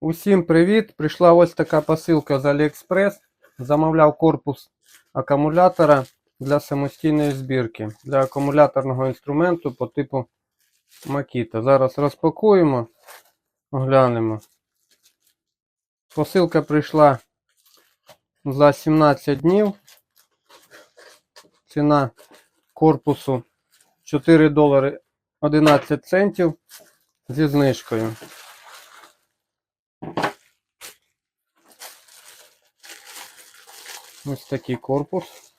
Усім привіт! Прийшла ось така посилка з AliExpress. Замовляв корпус акумулятора для самостійної збірки, для акумуляторного інструменту по типу Makita. Зараз розпакуємо, оглянемо. Посилка прийшла за 17 днів. Ціна корпусу 4 долари 11 центів зі знижкою. Ось такий корпус.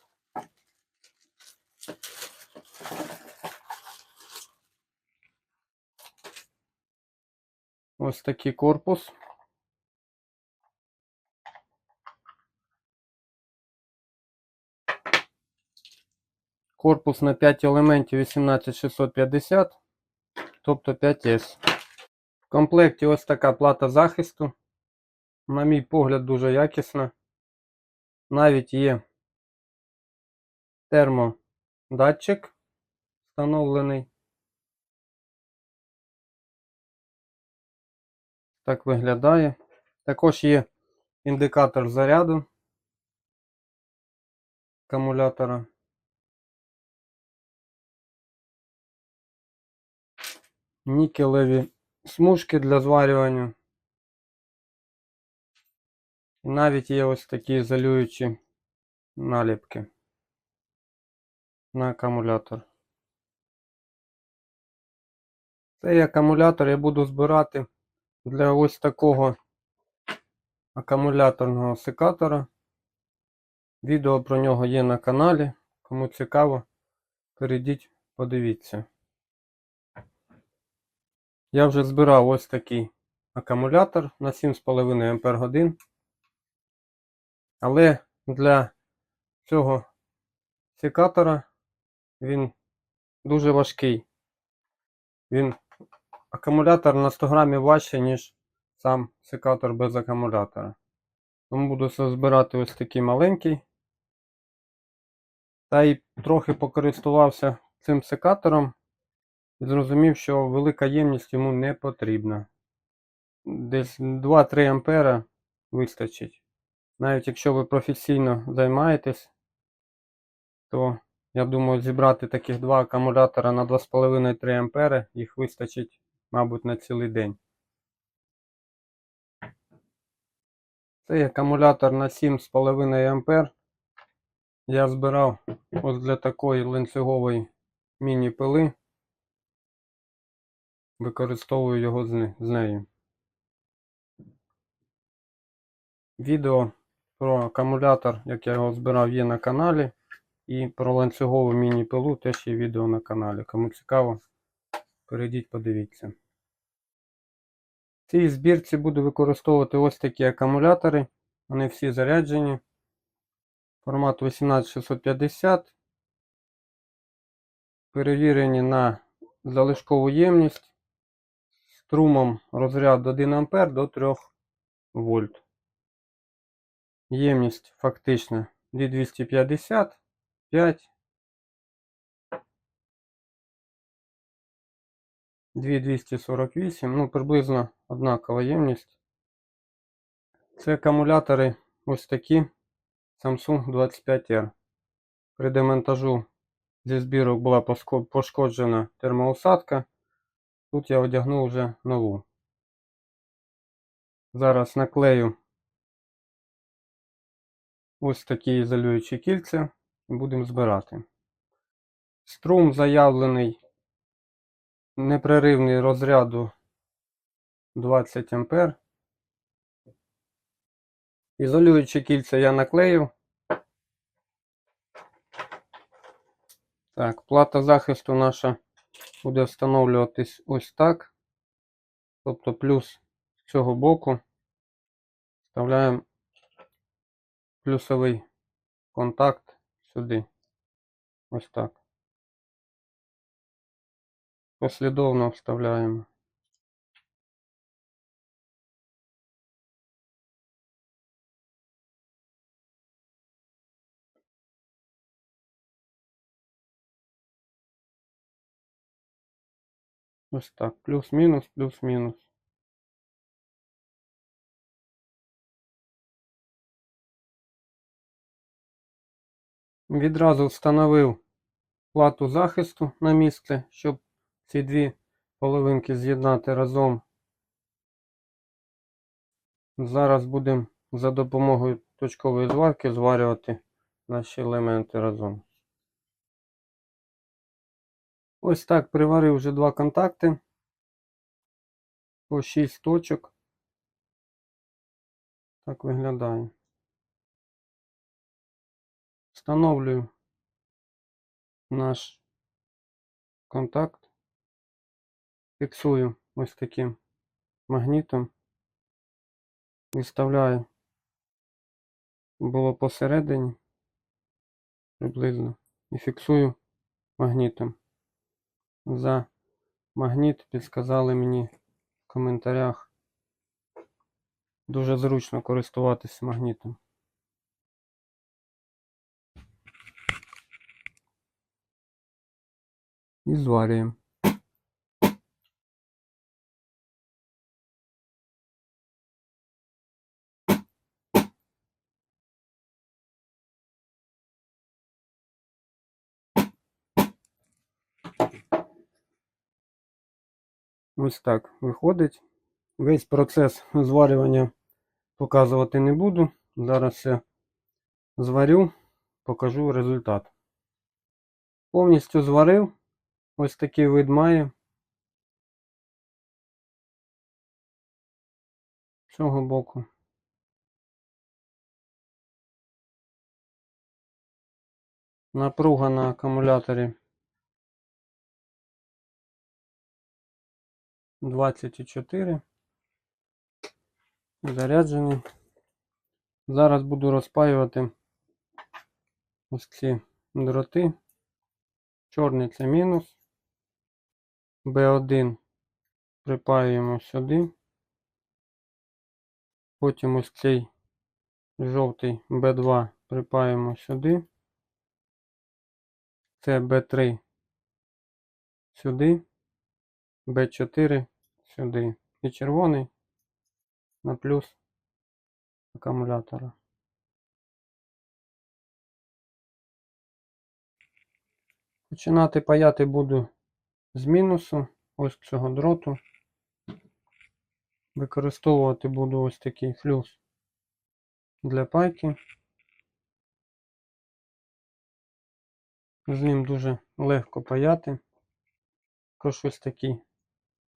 Ось такий корпус. Корпус на 5 елементів 18650, тобто 5С. В комплекті ось така плата захисту. На мій погляд, дуже якісна. Навіть є термодатчик встановлений. Так виглядає. Також є індикатор заряду акумулятора. Нікелеві смужки для зварювання. І навіть є ось такі ізолюючі наліпки на акумулятор. Цей акумулятор я буду збирати для ось такого акумуляторного секатора. Відео про нього є на каналі. Кому цікаво, перейдіть, подивіться. Я вже збирав ось такий акумулятор на 7,5 Ах. Але для цього секатора він дуже важкий. Він акумулятор на 100 грамів важче, ніж сам секатор без акумулятора. Тому буду збирати ось такий маленький. Та й трохи покористувався цим секатором і зрозумів, що велика ємність йому не потрібна. Десь 2-3 ампера вистачить. Навіть якщо ви професійно займаєтесь, то я думаю, зібрати таких два акумулятора на 2,5-3 ампери, їх вистачить, мабуть, на цілий день. Цей акумулятор на 7,5 ампер я збирав ось для такої ланцюгової міні-пили. Використовую його з нею. Відео про акумулятор, як я його збирав, є на каналі. І про ланцюгову міні-пилу теж є відео на каналі. Кому цікаво, перейдіть, подивіться. В цій збірці буду використовувати ось такі акумулятори. Вони всі заряджені. Формат 18650. Перевірені на залишкову ємність. Струмом розряд 1 А до 3 вольт. Ємність фактично 2250, 5, 2248, ну приблизно однакова ємність. Це акумулятори ось такі Samsung 25R. При демонтажу зі збірок була пошкоджена термоусадка. Тут я одягнув вже нову. Зараз наклею ось такі ізолюючі кільця будемо збирати. Струм заявлений непреривний розряду 20 А. Ізолюючі кільця я наклею. Так, плата захисту наша буде встановлюватись ось так. Тобто плюс з цього боку вставляємо плюсовий контакт сюди. Ось так. Послідовно вставляємо. Ось так. Плюс-мінус, плюс-мінус. Відразу встановив плату захисту на місце, щоб ці дві половинки з'єднати разом. Зараз будемо за допомогою точкової зварки зварювати наші елементи разом. Ось так приварив вже два контакти по 6 точок. Так виглядає. Встановлюю наш контакт. Фіксую ось таким магнітом. Виставляю було посередині приблизно і фіксую магнітом. За магніт підсказали мені в коментарях. Дуже зручно користуватися магнітом. І зварюємо. Ось так виходить. Весь процес зварювання показувати не буду. Зараз все зварю, покажу результат. Повністю зварив. Ось такий вид має. З цього боку. Напруга на акумуляторі 24. Заряджений. Зараз буду розпаювати ось ці дроти. Чорний це мінус. B1 припаюємо сюди. Потім ось цей жовтий B2 припаємо сюди. Це B3 сюди. B4 сюди. І червоний на плюс акумулятора. Починати паяти буду з мінусу ось цього дроту. Використовувати буду ось такий флюс для пайки. З ним дуже легко паяти. Також ось такий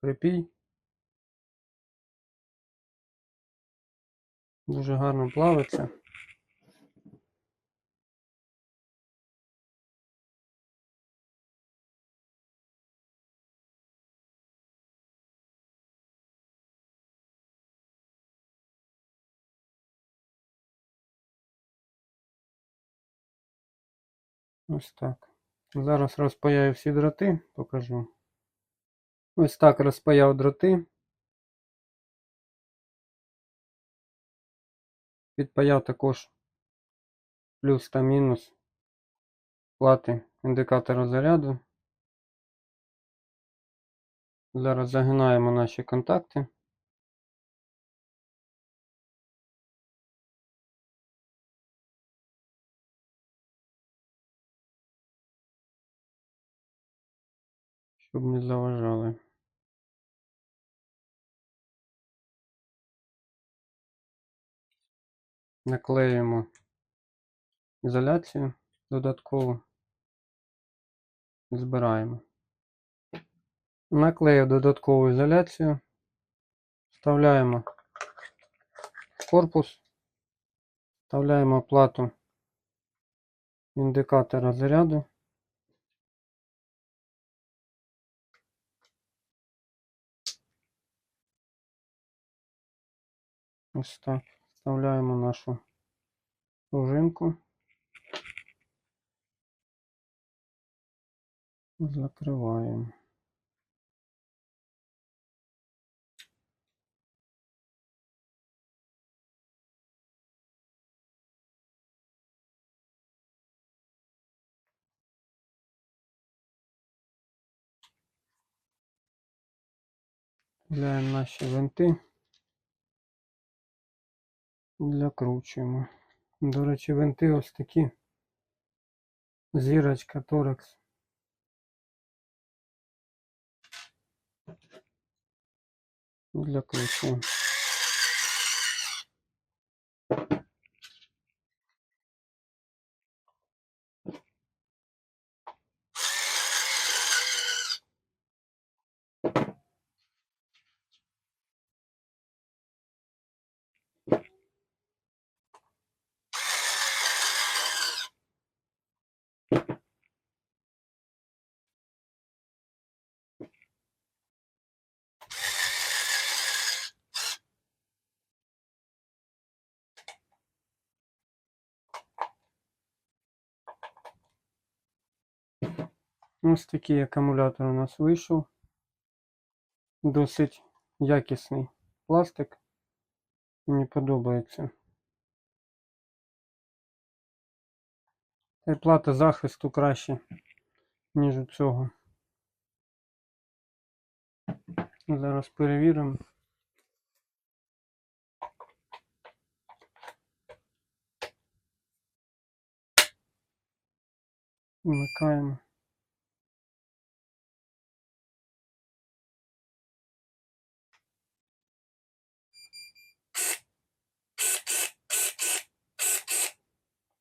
припій. Дуже гарно плавиться. Ось так. Зараз розпаяю всі дроти, покажу. Ось так розпаяв дроти. Підпаяв також плюс та мінус плати індикатора заряду. Зараз загинаємо наші контакти. Щоб не заважали. Наклеюємо ізоляцію додатково. Збираємо. Наклею додаткову ізоляцію. Вставляємо корпус. Вставляємо плату індикатора заряду. Ось так. Вставляємо нашу пружинку. Закриваємо. Вставляємо наші винти. Закручуємо. До речі, винти ось такі Зірочка, торекс. Для Ось такий акумулятор у нас вийшов. Досить якісний пластик. Мені подобається. Та й плата захисту краще, ніж у цього. Зараз перевіримо. Вмикаємо.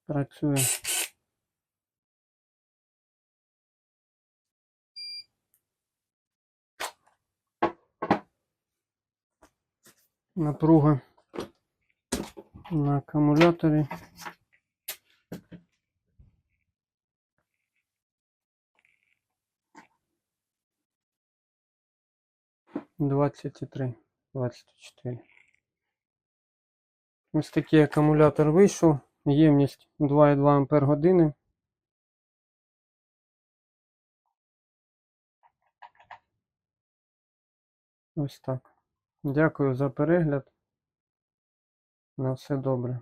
Працює. Напруга на акумуляторі. Двадцять три, двадцять чотири. Ось такий акумулятор вийшов. Ємність 2,2 Ампер години. Ось так. Дякую за перегляд. На все добре.